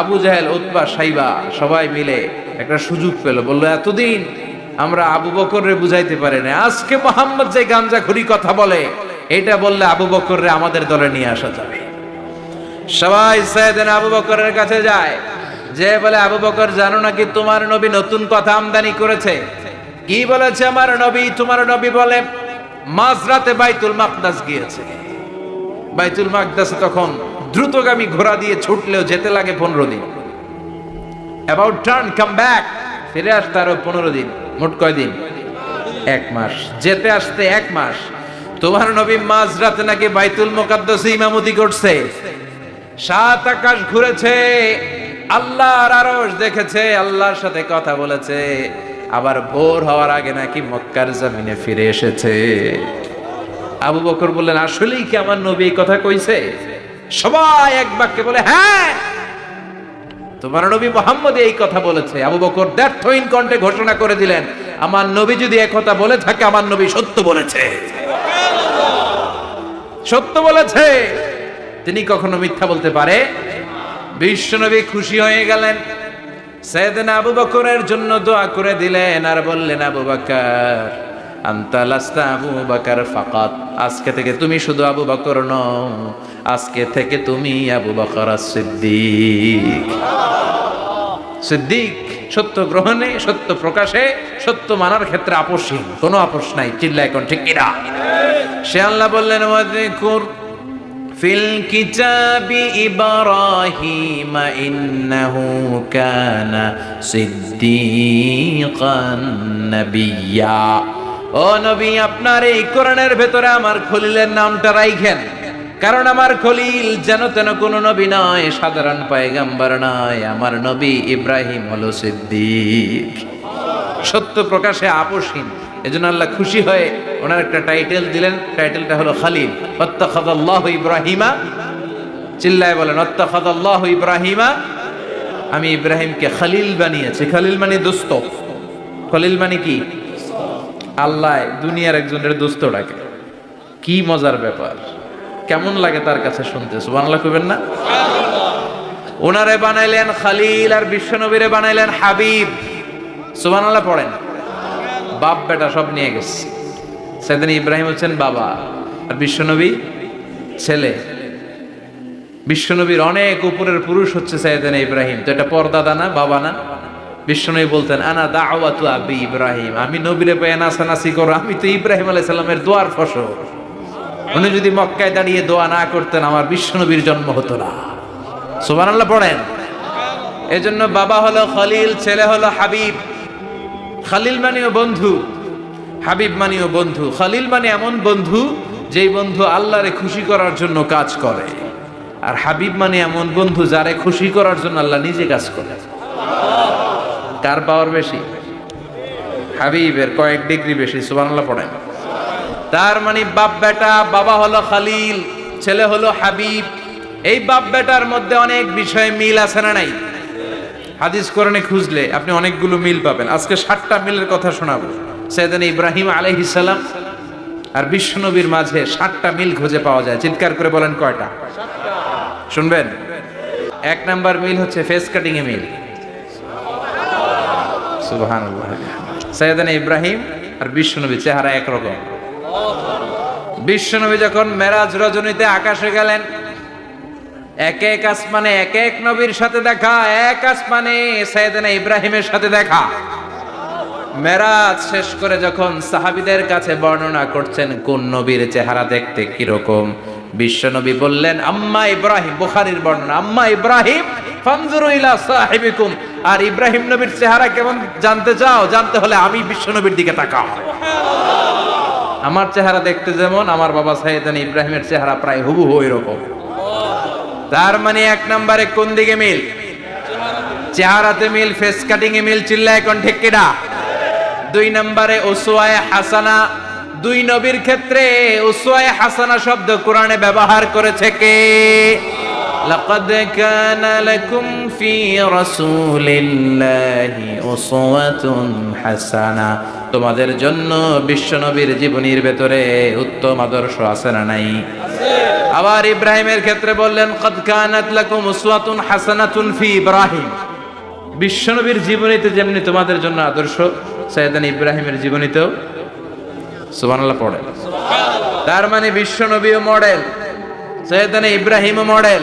আবু জাহেল উৎপা সাইবা, সবাই মিলে একটা সুযোগ পেল। বলল, এতদিন আমরা আবু বকররে বুঝাইতে পারি না আজকে মোহাম্মদ যে গাঞ্জা খুরি কথা বলে, এটা বললে আবু বকররে আমাদের দলে নিয়ে আসা যাবে। সবাই সাইয়েদিন আবু বকরের কাছে যায়। যে বলে, আবু বকর, জানো নাকি তোমার নবী নতুন কথা আমদানি করেছে? কি বলেছে, আমার নবী? তোমার নবী বলে, মাঝরাতে বাইতুল মাকদাস গিয়েছে। বাইতুল মাকদাসে তখন দ্রুতগামী ঘোড়া দিয়ে ছুটলেও যেতে লাগে পনেরো দিন। অ্যাবাউট টার্ন কাম ব্যাক ফিরে আসতে আরও পনেরো দিন, মোট কয় দিন? এক মাস। যেতে আসতে এক মাস। তোমার নবী মাঝরাতে নাকি বাইতুল মোকাদ্দাসে ইমামতি করছে। সাত আকাশ ঘুরেছে, আল্লাহর আরশ দেখেছে, আল্লাহর সাথে কথা বলেছে। আবার ভোর হওয়ার আগে নাকি মক্কার জমিনে ফিরে এসেছে। আবু বকর বললেন, আসলেই কি আমার নবী এই কথা কইছে? সবাই এক বাক্যে বলে হ্যাঁ তোমার নবী মোহাম্মদ এই কথা বলেছে। আবু বকর ব্যর্থহীন কণ্ঠে ঘোষণা করে দিলেন, আমার নবী যদি এক কথা বলে থাকে, আমার নবী সত্য বলেছে। সত্য বলেছে। তিনি কখনো মিথ্যা বলতে পারে। বিশ্বনবী খুশি হয়ে গেলেন। সেদিন আবু বকরের জন্য দোয়া করে দিলেন আর বললেন, আবু বকর আন্তা লাস্তা আবু বকর ফাকাত। আজকে থেকে তুমি শুধু আবু বকর নও, আজকে থেকে তুমি আবু বকর সিদ্দিক সিদ্দিক, সত্য গ্রহণে, সত্য প্রকাশে, সত্য মানার ক্ষেত্রে আপোষহীন, কোনো আপোষ নাই চিল্লা এখন ঠিক কিনা? সে আল্লাহ বললেন ফিল কিতাবি ইব্রাহিম, ইন্নাহু কানা সিদ্দিকান নাবিয়্যা ও নবী, আপনার এই কোরআনের ভেতরে আমার খলিলের নামটা রাইখেন। কারণ আমার খলিল যেন তেন কোনো নবী নয়, সাধারণ পায়গাম্বার নয়। আমার নবী ইব্রাহিম হলো সিদ্দিক। সত্য প্রকাশে আপোষহীন। এজন্য আল্লাহ খুশি হয়ে ওনার একটা টাইটেল দিলেন। টাইটেলটা হলো খালিল। অত্তাখাদাল্লাহু ইব্রাহিমা। চিল্লায় বলেন, অত্তাখাদাল্লাহু ইব্রাহিমা। আমি ইব্রাহিমকে খালিল বানিয়েছি। খালিল মানে দোস্ত। খলিল মানে কি? আল্লাহ দুনিয়ার একজনের দোস্ত ডাকে। কি মজার ব্যাপার। কেমন লাগে তার কাছে শুনতে? সুবহানাল্লাহ কইবেন না? ওনারে বানাইলেন খালিল আর বিশ্বনবীরে বানাইলেন হাবিব। সুবহানাল্লাহ পড়েন। বাপ বেটা সব নিয়ে গেছে। সেদিন ইব্রাহিম হচ্ছেন বাবা আর বিশ্বনবী ছেলে। বিশ্বনবীর অনেক উপরের পুরুষ হচ্ছে সাইয়েদানা ইব্রাহিম। তো এটা পর্দাদা না বাবা না? বিশ্বনবী বলতেন, আনা দাওয়াতু আবি ইব্রাহিম। আমি নবীরে পেয়ে নাসানাসি করো, আমি তো ইব্রাহিম আলাইহিস সালামের দোয়ার ফসল। উনি যদি মক্কায় দাঁড়িয়ে দোয়া না করতেন, আমার বিশ্বনবীর জন্ম হতো না। সুবহানাল্লাহ পড়েন। এজন্য বাবা হলো খলিল, ছেলে হলো হাবিব। খালিল মানেও বন্ধু, হাবিব মানেও বন্ধু। খালিল মানে এমন বন্ধু, যেই বন্ধু আল্লাহরে খুশি করার জন্য কাজ করে। আর হাবিব মানে এমন বন্ধু যারে খুশি করার জন্য আল্লাহ নিজে কাজ করে। কার পাওয়ার বেশি? হাবিবের কয়েক ডিগ্রি বেশি, সুবহানাল্লাহ পড়েন। তার মানে বাপ বেটা, বাবা হলো খালিল, ছেলে হলো হাবিব। এই বাপ বেটার মধ্যে অনেক বিষয়ে মিল আছে না নাই? হাদিস কোরআনে খুঁজলে আপনি অনেকগুলো মিল পাবেন। আজকে ষাটটা মিলের কথা শোনাবো। সেদিন ইব্রাহিম আলাইহিস সালাম আর বিশ্বনবীর মাঝে ষাটটা মিল খুঁজে পাওয়া যায়। চিৎকার করে বলেন কয়টা? শুনবেন? এক নাম্বার মিল হচ্ছে ফেস কাটিং এ মিল। সৈয়দান ইব্রাহিম আর বিশ্বনবী চেহারা একরকম। বিশ্বনবী যখন মেরাজ রজনীতে আকাশে গেলেন, এক এক আসমানে এক এক নবীর সাথে দেখা, এক আসমানে সৈয়দনা ইব্রাহিমের সাথে দেখা। মেরাজ শেষ করে যখন সাহাবিদের কাছে বর্ণনা করছেন, কোন নবীর চেহারা দেখতে কীরকম, বিশ্বনবী বললেন, আম্মা ইব্রাহিম, বুখারীর বর্ণনা, আম্মা ইব্রাহিম, ফানজুরু ইলা সাহিবিকুম আর ইব্রাহিম নবীর চেহারা কেমন জানতে চাও, জানতে হলে আমি বিশ্বনবীর দিকে তাকাও। আমার চেহারা দেখতে যেমন, আমার বাবা সাইয়েদান ইব্রাহিমের চেহারা প্রায় হুবহু রকম তার মানে এক নম্বরে কোন দিকে মিল? চেহারাতে মিল ফেস কাটিং এ মিল চিল্লা এখন ঠিক কিনা দুই নম্বরে ওসোয়ায় হাসানা। দুই নবীর ক্ষেত্রে উসওয়ায়ে হাসানা শব্দ কোরআনে ব্যবহার করেছে কে? লাকাদ কানা লাকুম ফি রাসূলিল্লাহি উসওয়াতুন হাসানা তোমাদের জন্য বিশ্বনবীর জীবনীর ভেতরে উত্তম আদর্শ আছে না নাই? আবার ইব্রাহিমের ক্ষেত্রে বললেন, কদ কানাত লাকুম উসওয়াতুন হাসানাতুন ফি ইব্রাহিম। বিশ্বনবীর জীবনীতে যেমনি তোমাদের জন্য আদর্শ, সৈয়দান ইব্রাহিমের জীবনীতেও সুবহানাল্লাহ পড়ে। তার মানে বিশ্বনবীও মডেল সৈয়দান ইব্রাহিমও মডেল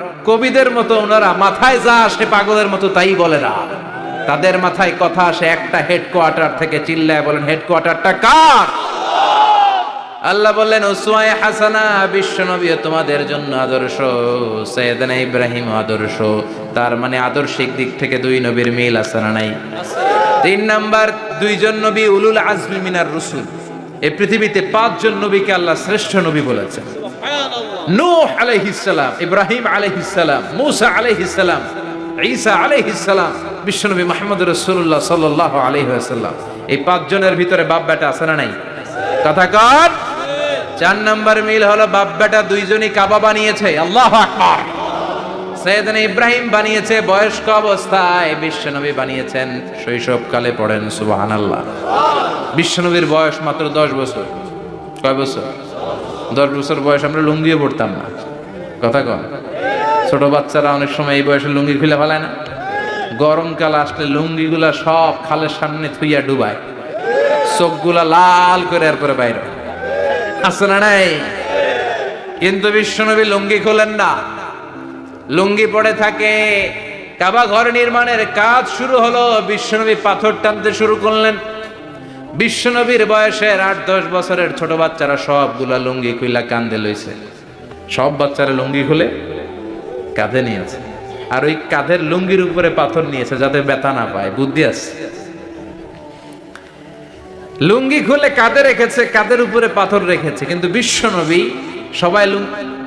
কবিদের মতো ওনারা, মাথায় যা আসে পাগলের মতো তাই বলে না। তাদের মাথায় কথা আসে একটা হেডকোয়ার্টার থেকে চিল্লায় বলেন হেডকোয়ার্টারটা কার? আল্লাহ বললেন, উসওয়ায়ে হাসানা বিশ্ব নবী তোমাদের জন্য আদর্শ, সৈয়দনা ইব্রাহিম আদর্শ। তার মানে আদর্শিক দিক থেকে দুই নবীর মিল আছে না নাই? তিন নাম্বার, দুইজন নবী উলুল আজমি মিনার রসুল। এই পৃথিবীতে পাঁচজন নবীকে আল্লাহ শ্রেষ্ঠ নবী বলেছেন। নূহ আলাইহিস সালাম, ইব্রাহিম আলাইহিস সালাম, মুসা আলাইহিস সালাম, ঈসা আলাইহিস সালাম, বিশ্বনবী মুহাম্মদ রাসূলুল্লাহ সাল্লাল্লাহু আলাইহি ওয়াসাল্লাম। এই পাঁচজনের ভিতরে বাপ বেটা আছে না নাই? কথা কর চার নাম্বার মিল হলো বাপ বেটা দুইজনই কাবা বানিয়েছে। আল্লাহু আকবার। ইব্রাহিম বানিয়েছে, বয়স্ক অবস্থায় বিশ্বনবী বানিয়েছেন। শৈশবকালে পড়েন, সুবহানাল্লাহ। বিশ্বনবীর বয়স মাত্র দশ বছর। কয় বছর? দশ বছর বয়স আমরা লুঙ্গিও পড়তাম না। কথা কন। ছোট বাচ্চারা অনেক সময় এই বয়সে লুঙ্গি খুলে ফেলায় না। গরমকাল আসলে লুঙ্গিগুলা সব খালের সামনে থুইয়া ডুবায়। চোখগুলা লাল করে আর এরপরে বাইরে। আছে না নাই? কিন্তু বিশ্বনবী লুঙ্গি খোলেন না। লুঙ্গি পড়ে থাকে, কাবা ঘর নির্মাণের কাজ শুরু হলো, বিশ্বনবী পাথর টানতে শুরু করলেন। বিশ্বনবীর বয়সের আট, দশ বছরের ছোট বাচ্চারা সবগুলা লুঙ্গি খুইলা কান্দে লইছে। সব বাচ্চারা লুঙ্গি খুলে কাঁধে নিয়েছে আর ওই কাঁধের লুঙ্গির উপরে পাথর নিয়েছে যাতে ব্যথা না পায়। বুদ্ধি আছে? লুঙ্গি খুলে কাঁধে রেখেছে, কাঁধের উপরে পাথর রেখেছে। কিন্তু বিশ্বনবী সবাই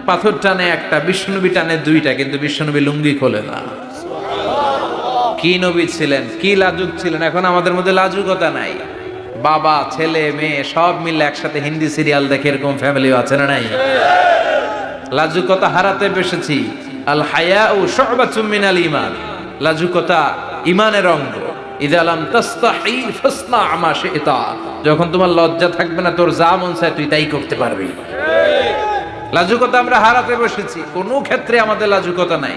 পাথর টানে একটা বিষ্ণুনবী টানে দুইটা, কিন্তু বিশ্বনবী লুঙ্গি খোলে না। কি নবী ছিলেন, কি লাজুক ছিলেন? এখন আমাদের মধ্যে লাজুকতা নাই। বাবা, ছেলে, মেয়ে, সব মিলে একসাথে হিন্দি সিরিয়াল দেখে এরকম ফ্যামিলি আছে না নাই? লাজুকতা হারাতে বসেছি। আল হায়া ও সবাচুম আল ইমান লাজুকতা ইমানের অঙ্গ। ইদালাম তাস্তাহি ফাসনা আমা শিতা। যখন তোমার লজ্জা থাকবে না, তোর যা মন চায় তুই তাই করতে পারবি। লাজুকতা আমরা হারাতে বসেছি। কোনো ক্ষেত্রে আমাদের লাজুকতা নাই।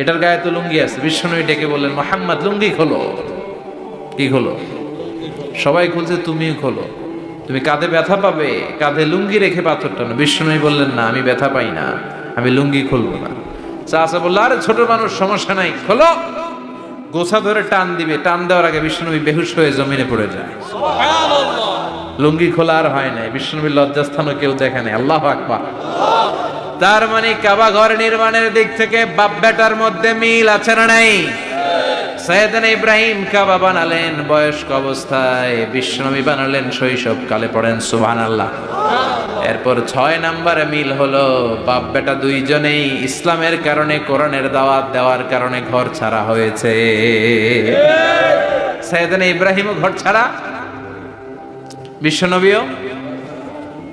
এটার গায়ে তো লুঙ্গি আছে। বিশ্বনবী ডেকে বললেন মোহাম্মদ লুঙ্গি খোলো। কি খোলো? সবাই খুলছে তুমিও খোলো। তুমি কাঁধে ব্যথা পাবে কাঁধে লুঙ্গি রেখে পাথর টানো বিশ্বনবী বললেন না আমি ব্যথা পাই না আমি লুঙ্গি খুলবো না। চাচা বলল আরে ছোট মানুষ সমস্যা নাই খোলো। গোছা ধরে টান দিবে। টান দেওয়ার আগে বিষ্ণুনবী বেহুশ হয়ে জমিনে পড়ে যায়। লুঙ্গি খোলা আর হয় নাই। বিষ্ণুনবীর লজ্জাস্থানও কেউ দেখে নাই। আল্লাহ আকবার। তার মানে কাবা ঘর নির্মাণের দিক থেকে বাপ বেটার মধ্যে মিল আছে না নাই? ইব্রাহিম কাবা বানালেন বয়স্ক অবস্থায়, বিশ্বনবী বানালেন শৈশব কালে পড়েন সুবহান আল্লাহ এরপর ছয় নাম্বারে মিল হলো বাপ বেটা দুইজনেই ইসলামের কারণে, কোরআনের দাওয়াত দেওয়ার কারণে ঘর ছাড়া হয়েছে। সৈয়দনা ইব্রাহিমও ঘর ছাড়া? বিশ্বনবীও?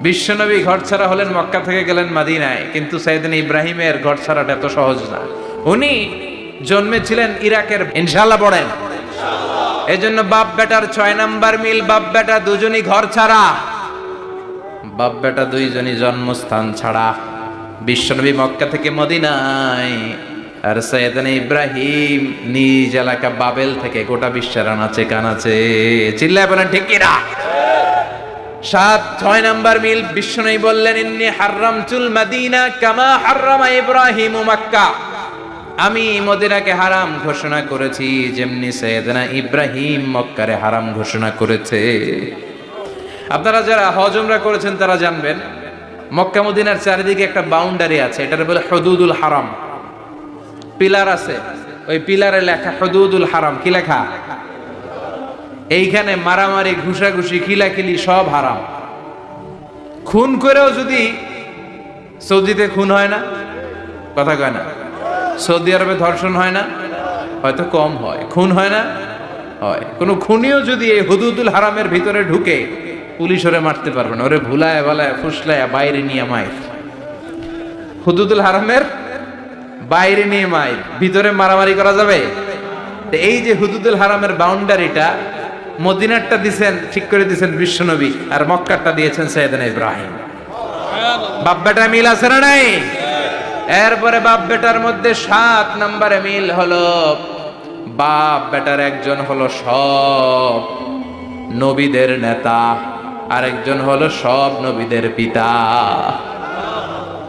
বিশ্বনবী ঘর ছাড়া হলেন মক্কা থেকে গেলেন মাদিনায়। কিন্তু সাইদিন ইব্রাহিমের ঘর ছাড়াটা এত সহজ না। উনি জন্মেছিলেন ইরাকের ইনশাল্লাহ পড়েন। এই জন্য বাপ বেটার ছয় নাম্বার মিল, বাপ বেটা দুজনই ঘর ছাড়া বাপ বেটা দুইজনই জন্মস্থান ছাড়া। বিশ্বনবী মক্কা থেকে মদিনায়। আর সৈয়দান ইব্রাহিম নিজ এলাকা বাবেল থেকে গোটা বিশ্বের আনাচে কানাচে। চিল্লায় বলেন, ঠিক কিনা সাত, ছয় নাম্বার মিল বিষ্ণু বললেন, ইন্নি হাররাম চুল মাদিনা কামা হাররামা ইব্রাহিম মাক্কা। আমি মদিনাকে হারাম ঘোষণা করেছি, যেমনি সৈয়দনা ইব্রাহিম মক্কারে হারাম ঘোষণা করেছে। আপনারা যারা হজ উমরা করেছেন, তারা জানবেন, মক্কা মদিনার চারিদিকে একটা বাউন্ডারি আছে, এটার বলে হদুদুল হারাম। পিলার আছে, ওই পিলারে লেখা হদুদুল হারাম, কি লেখা? এইখানে মারামারি, ঘুষাঘুষি, খিলাখিলি সব হারাম। খুন করেও যদি সৌদিতে খুন হয় না, কথা কয় না। সৌদি আরবে ধর্ষণ হয় না, হয়তো কম হয়। খুন হয় না, হয়। কোনো খুনিও যদি এই হুদুদুল হারামের ভিতরে ঢুকে, পুলিশ ওরে মারতে পারবে না। ওরে ভুলায় ভালায় ফুসলায়, বাইরে নিয়ে মায়ের। হুদুদুল হারামের বাইরে নিয়ে মায়ের। ভিতরে মারামারি করা যাবে? এই যে হুদুদুল হারামের বাউন্ডারিটা মদিনারটা দিছেন, ঠিক করে দিছেন বিশ্বনবী, আর মক্কারটা দিয়েছেন সৈয়দনা ইব্রাহিম। বাপ বেটা মিল আছে না নাই? এরপরে বাপ বেটার মধ্যে সাত নম্বরে মিল হলো, বাপ বেটার একজন হলো সব নবীদের নেতা, আরেকজন হলো সব নবীদের পিতা।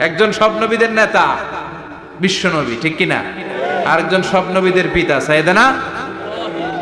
একজন সব নবীদের নেতা, বিশ্বনবী, ঠিক কিনা? আরেকজন সব নবীদের পিতা সাইদানা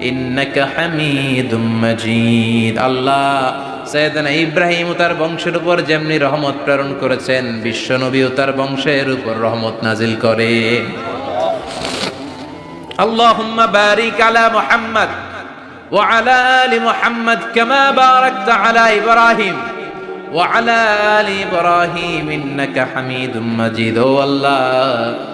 ইন্নাকা হামিদুম মাজিদ। আল্লাহ সৈয়দনা ইব্রাহিম তার বংশের উপর যেমনি রহমত প্রেরণ করেছেন বিশ্ব নবী ও তার বংশের উপর রহমত নাজিল করে। আল্লাহুম্মা বারিক আলা মুহাম্মদ ওয়া আলা আলি মুহাম্মদ কামা বারাকতা আলা ইব্রাহিম ওয়া আলা আলি ইব্রাহিম ইন্নাকা হামিদুম মাজিদ। ও আল্লাহ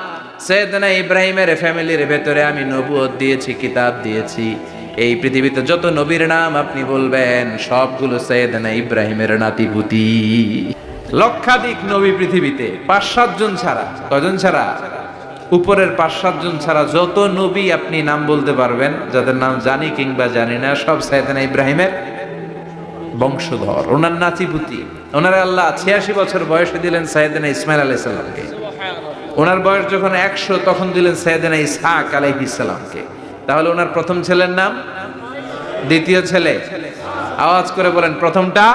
সৈয়দনা ইব্রাহিমের ফ্যামিলির ভেতরে আমি নবুয়ত দিয়েছি, কিতাব দিয়েছি। এই পৃথিবীতে যত নবীর নাম আপনি বলবেন, সবগুলো সৈয়দনা ইব্রাহিমের নাতিপুতি লক্ষাধিক নবী পৃথিবীতে, পাঁচ সাতজন ছাড়া কজন ছাড়া? উপরের পাঁচ সাতজন ছাড়া যত নবী আপনি নাম বলতে পারবেন, যাদের নাম জানি কিংবা জানি না, সব সৈয়দনা ইব্রাহিমের বংশধর, ওনার নাতিপুতি ওনারা আল্লাহ ছিয়াশি বছর বয়সে দিলেন সাইয়েদনা ইসমাইল আলাইসাল্লামকে ওনার বয়স যখন একশো, তখন দিলেন সৈয়দনা ইসহাক আলাইহিসাল্লামকে তাহলে ওনার প্রথম ছেলের নাম? দ্বিতীয় ছেলে? আওয়াজ করে বলেন, প্রথমটা?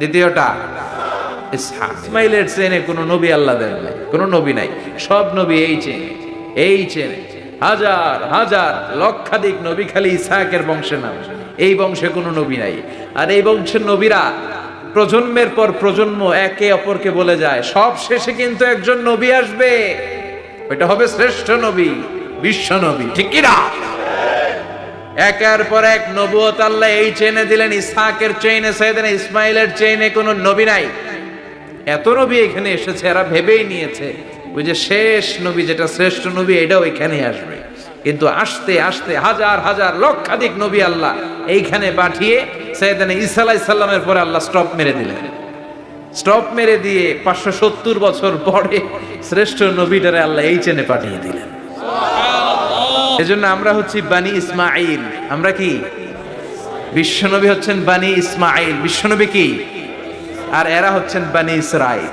দ্বিতীয়টা? ইসমাইলের চেনে কোনো নবী আল্লাহ দেন নাই, কোনো নবী নাই, সব নবী এই চেনে এই চেনে। হাজার হাজার, লক্ষাধিক নবী খালি ইসহাকের বংশে নাম। এই বংশে কোনো নবী নাই। আর এই বংশের নবীরা প্রজন্মের পর প্রজন্ম একে অপরকে বলে যায়, সব শেষে কিন্তু একজন নবী আসবে। ওইটা হবে শ্রেষ্ঠ নবী, বিশ্ব নবী, ঠিক কিনা একের পর এক নবুয়ত আল্লাহ এই চেনে দিলেন, ইসহাকের চেইনে সৈয়দিন ইসমাইলের চেইনে কোনো নবী নাই। এত নবী এখানে এসেছে, এরা ভেবেই নিয়েছে, ওই যে শেষ নবী, যেটা শ্রেষ্ঠ নবী, এটাও এখানে আসবে। কিন্তু আসতে আসতে হাজার হাজার লক্ষাধিক নবী আল্লাহ এইখানে পাঠিয়ে সৈয়দানা ঈসা আলাইহিস সালামের পরে আল্লাহ স্টপ মেরে দিলেন। স্টপ মেরে দিয়ে পাঁচশো সত্তর বছর পরে শ্রেষ্ঠ নবীটারে আল্লাহ এই চেনে পাঠিয়ে দিলেন। এজন্য আমরা হচ্ছি বানি ইসমাইল আমরা কি? বিশ্বনবী হচ্ছেন বানি ইসমাইল বিশ্বনবী কি? আর এরা হচ্ছেন Bani Israel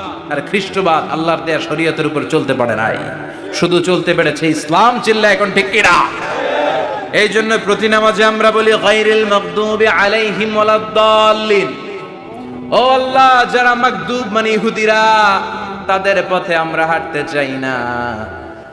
আর খ্রিস্টবাদ আল্লাহর দেয়া শরীয়তের উপর চলতে পারে নাই। শুধু চলতে পেরেছে ইসলাম চিল্লা, এখন ঠিক কিনা এই জন্য প্রতি নামাজে আমরা বলি গাইরিল মাগদুবি আলাইহিম ওয়ালাদ-দাল্লিন ও আল্লাহ, যারা মাগদুব মানে ইহুদিরা, তাদের পথে আমরা হাঁটতে চাই না।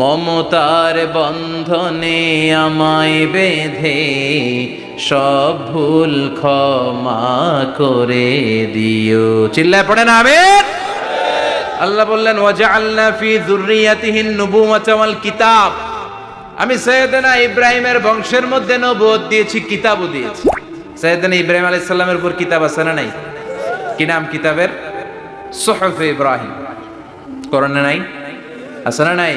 মমতার বন্ধনে আমায় বেঁধে সব ভুল ক্ষমা করে দিও। চিল্লায় পড়ে না আমের আল্লাহ বললেন, ওয়াজআলনা ফি যুররিয়াতিহিন নুবুওয়াতা কিতাব। আমি সৈয়দনা ইব্রাহিমের বংশের মধ্যে নবুয়ত দিয়েছি, কিতাবও দিয়েছি। সৈয়দনা ইব্রাহিম আলাইহিস সালামের উপর কিতাব আছে না নাই? কি নাম কিতাবের? সুহফে ইব্রাহিম। কোরআনে নাই? আছে না নাই?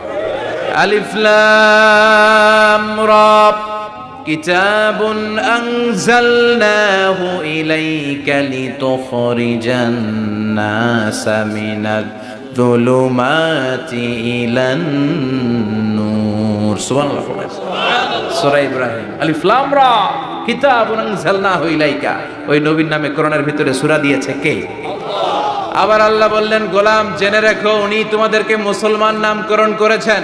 কন আলিফ লাম রা কিতাবুন আনজালনাহু ইলাইকা লিতুখরিজান নাসা মিনাদ যুলুমাতি ইলান নূর। সুবহানাল্লাহ সূরা ইব্রাহিম। আলিফ লাম রা কিতাবুন আনজালনাহু ইলাইকা। ওই নবীর নামে কোরআনের ভিতরে সূরা দিয়েছে কে? আবার আল্লাহ বললেন, গোলাম, জেনে রেখো, উনি তোমাদেরকে মুসলমান নামকরণ করেছেন।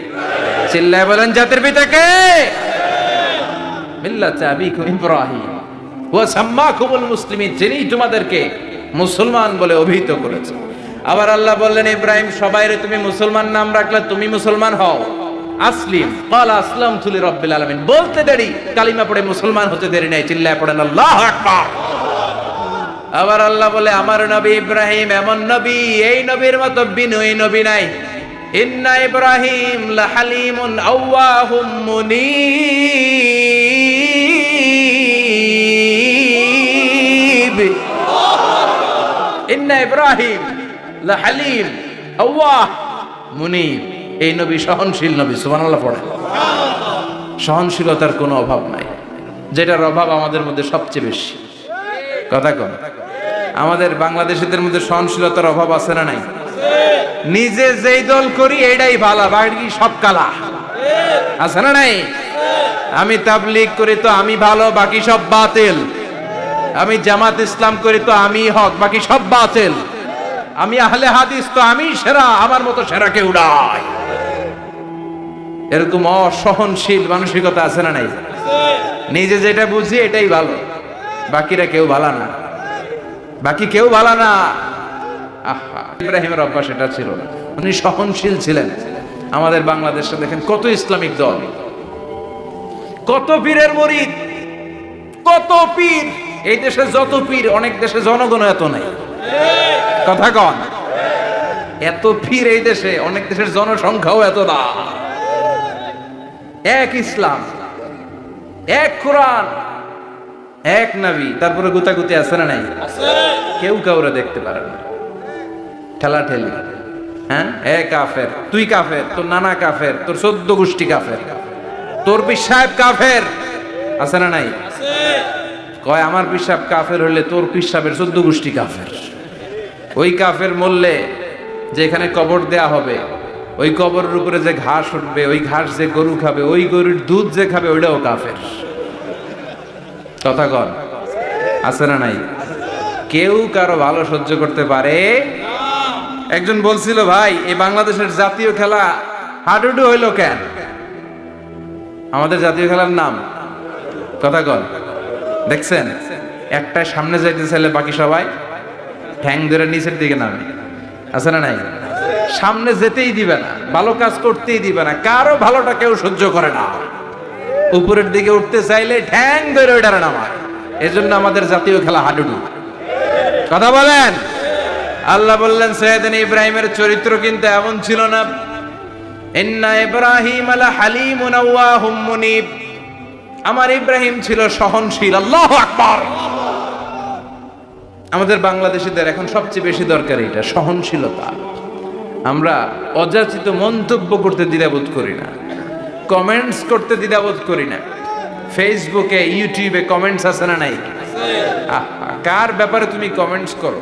চিল্লায় বলেন জাতির পিতাকে। যিনি তোমাদেরকে মুসলমান বলে অভিহিত করেছে আবার আল্লাহ সবাইরে তুমি মুসলমান নাম রাখলে তুমি মুসলমান হও। আসলিম আসলাম বলতে দেরি, কালিমা পড়ে মুসলমান হতে দেরি নাই, চিল্লায় পড়েন, আল্লাহু আবার আল্লাহ বলে, আমার নবী ইব্রাহিম, এমন নবী, এই নবীর মতো বিনয়ী নবী নাই। ইন্না ইব্রাহিম লাহালিমুন আওয়াহুম মুনিব। ইন্না ইব্রাহিম লাহালিম আওয়াহ মুনিব। এই নবী সহনশীল নবী, সুবহানাল্লাহ পড়ে। সহনশীলতার কোনো অভাব নাই। যেটার অভাব আমাদের মধ্যে সবচেয়ে বেশি। কথা কন। আমাদের বাংলাদেশিদের মধ্যে সহনশীলতার অভাব আছে না নাই? নিজে যেই দল করি এটাই ভালো বাকি সব কালা? আছে না নাই? আমি তাবলিগ করি তো আমি ভালো, বাকি সব বাতিল। আমি জামাত ইসলাম করি তো আমি হক, বাকি সব বাতিল। আমি আহলে হাদিস তো আমি সেরা, আমার মতো সেরা কেউ নাই। এরকম অসহনশীল মানসিকতা আছে না নাই? নিজে যেটা বুঝি, এটাই ভালো। বাকিরা কেউ ভালো না। বাকি কেউ ভালো না। ইব্রাহিমের অভ্যাস এটা ছিল না। উনি সহনশীল ছিলেন। আমাদের বাংলাদেশে দেখেন কত ইসলামিক দল। কত পীরের মরিদ। কত পীর। এই দেশে যত পীর অনেক দেশে জনগণ এত নাই। কথা কন। এত পীর এই দেশে অনেক দেশের জনসংখ্যাও এত না। এক ইসলাম এক কোরআন এক নবী। তারপরে গুতাগুতি আছে না নাই? কেউ কাউরে দেখতে পারে না। ঠেলা ঠেলি হ্যাঁ? এ কাফের, তুই কাফের, তোর নানা কাফের, তোর চোদ্দ গোষ্ঠী কাফের। তোর পিসাব কাফের। আছে না নাই? কয়, আমার পিসাব কাফের হলে তোর পিসাবের চোদ্দ গোষ্ঠী কাফের। ওই কাফের মরলে যেখানে কবর দেয়া হবে, ওই কবরের উপরে যে ঘাস উঠবে, ওই ঘাস যে গরু খাবে, ওই গরুর দুধ যে খাবে, ওইটাও কাফের। কথা কন। আছে না নাই? কেউ কারও ভালো সহ্য করতে পারে একজন বলছিল, ভাই, এই বাংলাদেশের জাতীয় খেলা হাডুডু হইল কেন? আমাদের জাতীয় খেলার নাম। কথা কন। দেখছেন? একটা সামনে যাইতে চাইলে বাকি সবাই ঠ্যাং ধরে নিচের দিকে নামে। আছে না নাই? সামনে যেতেই দিবে না, ভালো কাজ করতেই দিবে না, কারও ভালোটা কেউ সহ্য করে না। উপরের দিকে উঠতে চাইলে ঠ্যাং ধরে ওইটারে নামায়। এজন্য আমাদের জাতীয় খেলা হাডুডু। কথা বলেন? আল্লাহ বললেন, সৈয়দিন ইব্রাহিমের চরিত্র কিন্তু এমন ছিল না। ইন্না ইব্রাহিম আলা হালিমুন আওয়াহুম মুনিব। আমার ইব্রাহিম ছিল সহনশীল। আল্লাহু আকবার। আমাদের বাংলাদেশিদের এখন সবচেয়ে বেশি দরকার এটা, সহনশীলতা। আমরা অযাচিত মন্তব্য করতে দ্বিধাবোধ করি না কমেন্টস করতে দ্বিধাবোধ করি না। ফেসবুকে ইউটিউবে কমেন্টস আছে না নাই? কার ব্যাপারে তুমি কমেন্টস করো?